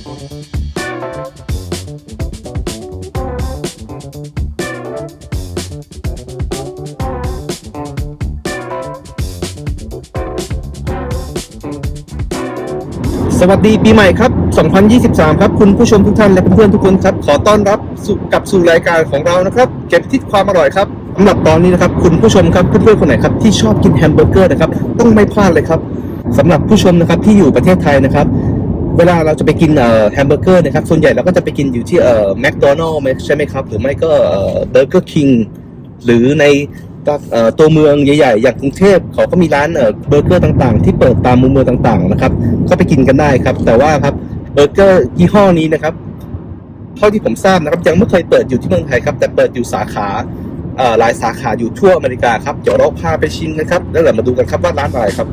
สวัสดีปีใหม่ครับ 2023 ครับคุณผู้ชมทุกท่านและเพื่อนๆทุกคนครับ ขอต้อนรับสู่กลับสู่รายการของเรานะครับ เก็บทิศความอร่อยครับสำหรับตอนนี้นะครับ คุณผู้ชมครับเพื่อนๆคนไหนครับที่ชอบกินแฮมเบอร์เกอร์นะครับต้องไม่พลาดเลยครับสำหรับผู้ชมนะครับที่อยู่ประเทศไทยนะครับ เวลาเราจะไปกินเอ่อแฮมเบอร์เกอร์นะครับ ส่วนใหญ่เราก็จะไปกินอยู่ที่เอ่อแมคโดนัลล์ใช่ไหมครับ หรือไม่ก็เอ่อเบอร์เกอร์คิงหรือในตัวเมืองใหญ่ๆ อย่างกรุงเทพเขาก็มีร้านเบอร์เกอร์ต่างๆ ที่เปิดตามมุมเมืองต่างๆนะครับ ก็ไปกินกันได้ครับ แต่ว่าครับเบอร์เกอร์ยี่ห้อนี้นะครับเท่าที่ผมทราบนะครับยังไม่เคยเปิดอยู่ที่เมืองไทยครับ แต่เปิดอยู่สาขาหลายสาขาอยู่ทั่วอเมริกาครับเดี๋ยวเราพาไปชิมกันครับแล้วเดี๋ยวมาดูกันครับว่าร้านอะไรครับ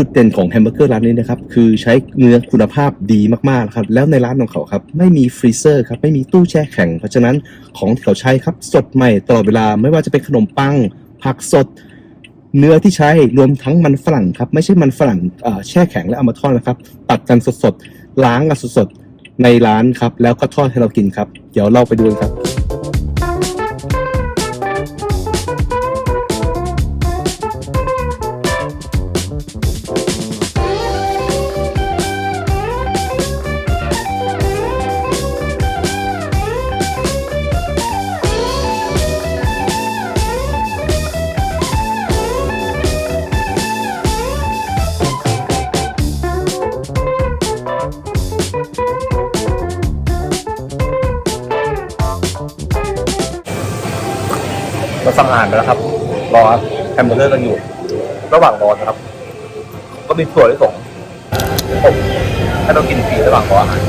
จุดเด่นของแฮมเบอร์เกอร์ร้านนี้นะครับคือใช้เนื้อคุณภาพดีมากๆครับแล้วในร้านของเขาครับไม่มีฟรีเซอร์ครับไม่มีตู้แช่แข็ง เพราะฉะนั้นของที่เขาใช้ครับสดใหม่ตลอดเวลาไม่ว่าจะเป็นขนมปัง ผักสด เนื้อที่ใช้รวมทั้งมันฝรั่งครับไม่ใช่มันฝรั่งแช่แข็งแล้วเอามาทอดนะครับตัดกันสดๆล้างกันสดๆในร้านครับแล้วก็ทอดให้เรากินครับ เดี๋ยวเราไปดูกันครับ เราสั่งอาหารไปแล้วครับ รอแฮมเบอร์เกอร์กันอยู่ ระหว่างรอนะครับ ก็มีส่วลิสงผมให้เรากินฟรีระหว่างรออาหาร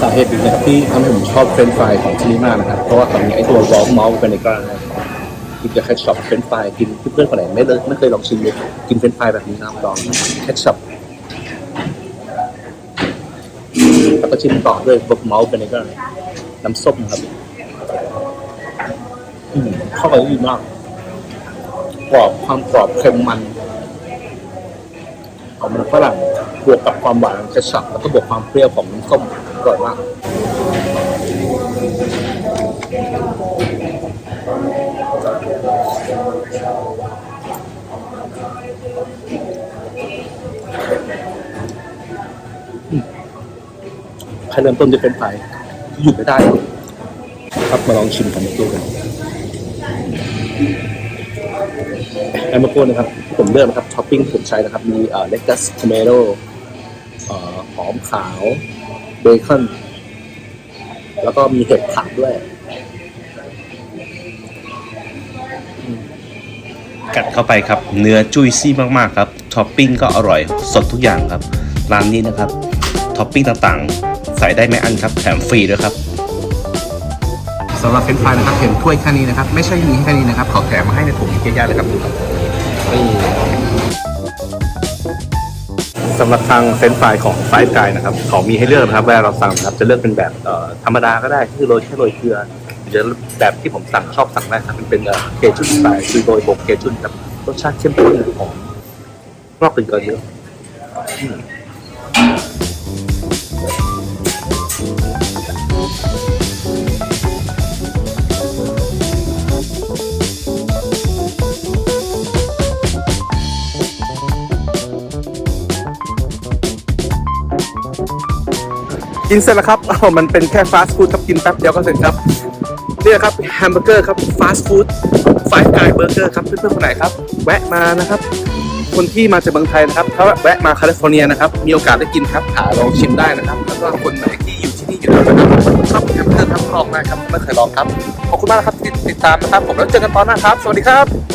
สาเหตุหนึ่งนะครับที่ทำให้ผมชอบเฟรนช์ฟรายของที่นี่มากนะครับ เพราะว่าเขามีไอตัววอลมอลเป็นในกลางกินกับแคชช็อปเฟรนช์ฟรายกินเพื่อนๆคนไหนไม่เลยไม่เคยลองชิมเลยกินเฟรนช์ฟรายแบบนี้นะครับลองแคชช็อปแล้วก็ชิมต่อด้วยวอลมอลเป็นในกลางน้ำส้มครับอืมเข้าไปดีมากกรอบความกรอบเค็มมันของมันฝรั่งบวกกับความหวานของแคชช็อปแล้วก็บวกความเปรี้ยวของน้ำส้ม ร่อยมากใครเริ่มต้นจะเป็นไฟหยุดไม่ได้หรอกครับมาลองชิมของตัวกันแอมเบอร์โกนะครับที่ผมเลือกนะครับท็อปปิ้งที่ผมใช้นะครับ มีเอ่อเลกัสทอมโตเอ่อหอมขาว เบคอน แล้วก็มีเห็ดผักด้วย กัดเข้าไปครับ เนื้อจุยซี่มากๆครับท็อปปิ้งก็อร่อย สดทุกอย่างครับ ร้านนี้นะครับท็อปปิ้งต่างๆ ใส่ได้ไม่อั้นครับ แถมฟรีด้วยครับสำหรับเฟรนช์ฟรายนะครับเห็นถ้วยแค่นี้นะครับ ไม่ใช่มีแค่นี้นะครับเขาแถมมาให้ในถุงอีกเยอะแยะเลยครับดูครับนี่ สำหรับทางเฟรนช์ฟรายของไฟกายนะครับเขามีให้เลือกนะครับเวลาเราสั่งนะครับจะเลือกเป็นแบบเอ่อธรรมดาก็ได้คือโรยแค่โรยเกลือหรือจะแบบที่ผมสั่งชอบสั่งได้ครับมันเป็นเอ่อเคจุนสไตล์คือโรยบกเคจุนครับรสชาติเข้มข้นหอมรอบเป็นเกลือเยอะอืม กินเสร็จแล้วครับอ้าวมันเป็นแค่ฟาสต์ฟู้ดครับกินแป๊บเดียวก็เสร็จครับนี่แหละครับแฮมเบอร์เกอร์ครับฟาสต์ฟู้ดไฟกายเบอร์เกอร์ครับเพื่อนๆคนไหนครับ แวะมานะครับ คนที่มาจากเมืองไทยนะครับถ้าแวะมาแคลิฟอร์เนียนะครับ มีโอกาสได้กินครับหาลองชิมได้นะครับ แล้วก็คนไหนที่อยู่ที่นี่อยู่แล้วนะครับชอบแฮมเบอร์เกอร์ครับลองได้ครับไม่เคยลองครับขอบคุณมากครับที่ติดตามนะครับ ผมแล้วเจอกันตอนหน้าครับ สวัสดีครับ